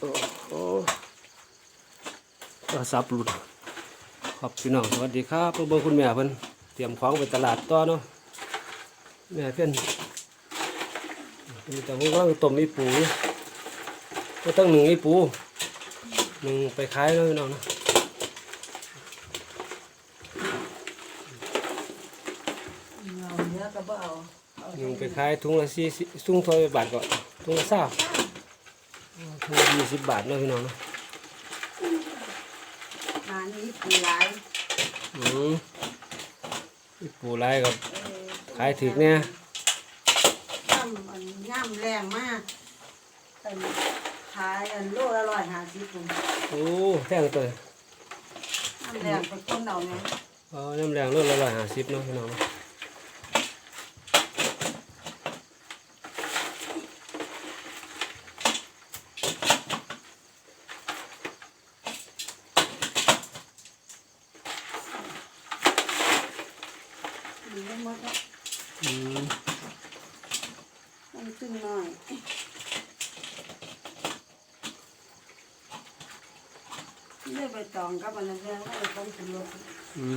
โอ้โหโทรศัพท์หลุดครับพี่น้องสวัสดีครับเบิ่งคุณแม่เพิ่นเตรียมของไปตลาดต่อเนาะแม่เพิ่อนมีแต่พวกเราต้มอีปูก็ต้องหนึ่งอีปูหนึ่งไปขายเนาะพี่น้องนะเอาเนื้อก็บ่เอาเอาหนึ่งไปขายถุงละสี่ถุงท่าไหร่บาทก็ถุงละเศร้าถุงละ ยี่สิบบาทเนาะพี่น้องเนาะหานี้ปีหลายอืมอีปูไรกับเออขายถึกเนี่ยย่ำอันย่ำแรงมากอันขายอันโลละร้อยห้าสิบปุ่นโอ้แพงตัวย่ำแรงไปต้นเอาไงเอาน้ำแรงรถละร้อยห้าสิบเนาะพี่น้องเนาะ มีไม่หมดแล้ว อื มมันตึงหน่อยเลือกใบตองกับอันนั้นเรื่องว่าต้องขึ้นรถอืม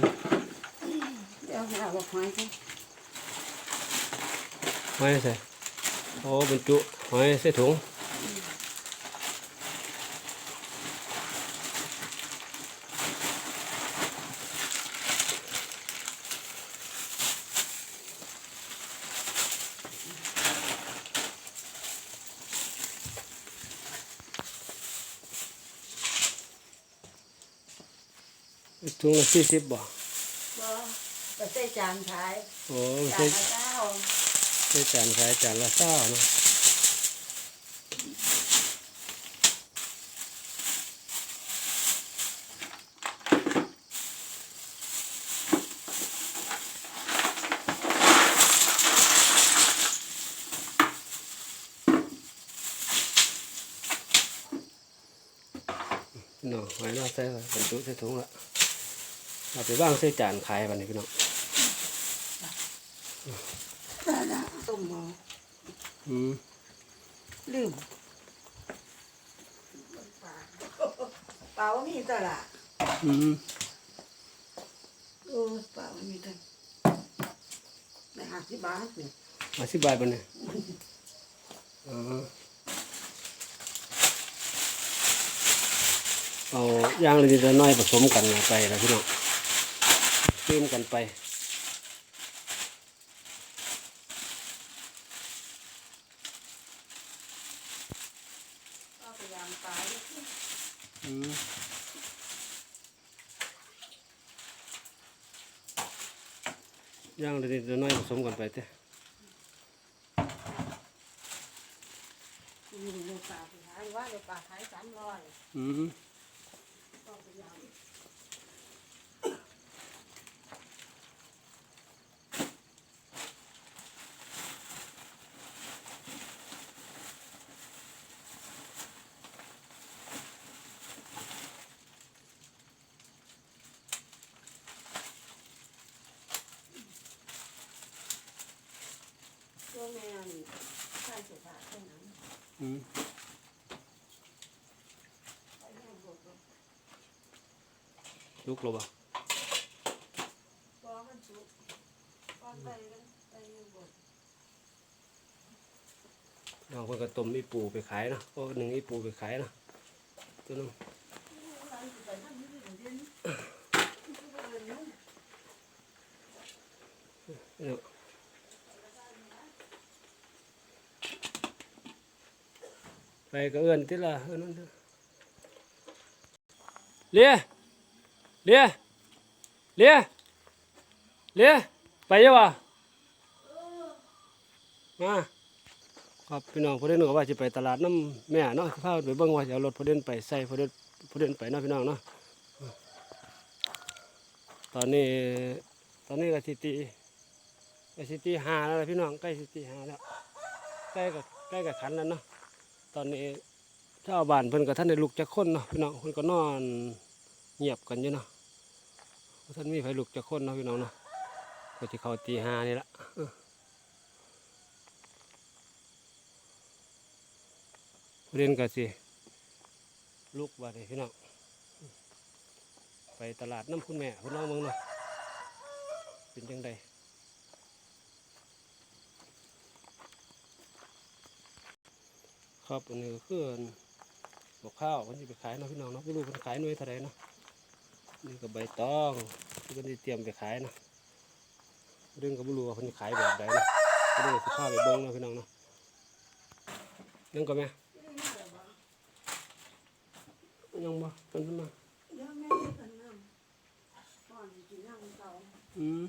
เดี๋ยวให้เอาบอกไม้สิหอยใส่โอ้บรรจุหอยใส่ถุง ถุงละสี่สิบบ่บ่ก็ใส่จานขายโอ้จาใส่นละเก้าใส่จานขายจานละเศร้าเนาะพี่น้องหอยเราใส่ไว้บรรจุใส่ถุงละ เอาไปว่างใส่จานขายบันนี้พี่น้องต้มหม้ออืมลืมเปล่ามีตัวละอืมโอ้เปล่ามีตัวในห้าสิบบาทนี่มาสิบบาทบันนี้อ๋อเอาย่างเลยนิดละน้อยผสมกันไปแล้วพี่น้อง เติมกันไป ก็พยายามตายอืมย่างเลยนิดละน้อยผสมกันไปเต้อยู่ในป่าไปหาว่าในป่าขายสามร้อยอืม ช่วงนี้ใช่สุดท้ายแค่นั้นอืมไปแห้งหมดเลยลุกลงบ่พอมันสุกก้อนไปกันไปหมดเอาคนก็ต้มอีปูไปขายเนาะก็หนึ่งอีปูไปขายเนาะตัวนึงเนาะ ไปก็เอื้อนที่ละเอื้อนนั่นเถอะเลียเลียเลียเลียไปยังวะมาครับพี่น้องพอเด่นก็ว่าจะไปตลาดน้ำแม่เนาะพาวไปเบิ่งว่าจะเอารถพอเด่นไปใส่พอเด่นพอเด่นไปเนาะพี่น้องเนาะตอนนี้ตอนนี้ก็สิตีก็สิตีหาแล้วพี่น้องใกล้สิตีหาแล้วใกล้กับใกล้กับขันแล้วเนาะ ตอนนี้เจ้าบ้านเพิ่นกับท่านได้ลุกจากคนเนาะพี่น้องเพิ่นก็นอนเงียบกันอยู่เนาะท่านมีไฟลุกจากคนเนาะพี่น้องเนาะก็จะเข้าตีห้านี่ละเรียนก็สิลูกว่าเลยพี่น้องไปตลาดน้ำคุณแม่คุณน้องเมืองเนาะเป็นจังได ครับอันนี้ก็คืออันบอกข้าวมันจะไปขายเนาะพี่น้องเนาะไม่รู้มันขายหน่วยเท่าไหรเนาะนี่ก็ใบตองที่มันจะเตรียมไปขายเนาะเรื่องก็ไม่รู้ว่ามันขายแบบใดเนาะก็เลยสิพาไปเบิ้งเนาะพี่น้องเนาะนั่งก็แม่ยังบ่เป็นขึ้นมาเดี๋ยวแม่เพิ่นน้ำก่อนกินน้ำเก่าอืม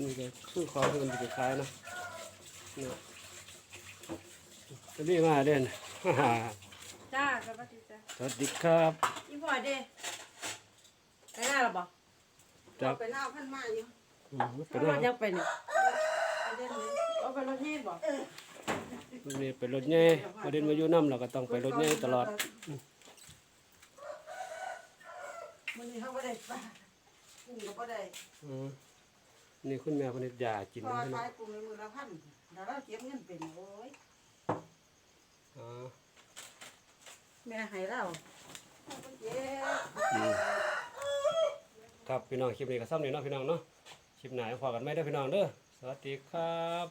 นี่ก็คือของที่มันจะไปขายเนาะเนี่ย จะรีบมาเด่นจ้าสวัสดีจ้าสวัสดีครับอีพ่อเด้ไปหน้าหรอบ่จากไปหน้าพันมาอยู่อืมไปเป็นรว่าถยังไปนี่ไปเด่นเลยเอาไปรถเฮ็ดบ่นี่ไปรถใหญ่ประเด็นมาอยู่น้ำเราก็ต้องไปรถใหญ่ตลอดมื้อนี้เขาบ่ได้ปลากุ้งก็บ่ได้อืมนี่คุณแม่คนนี้ยากินพอนะพี่น้อขางยกุ้งในมือละพันแล้วเราเก็บเงินเป็นโอ้ย อ๋อแม่ให้เราเราก็เก็บอืมครับพี่น้องคลิปนี้ก็ซ้ำนี่เนาะพี่น้องเนาะคลิปหน้าพอกันไหมเด้อพี่น้องเด้อสวัสดีครับ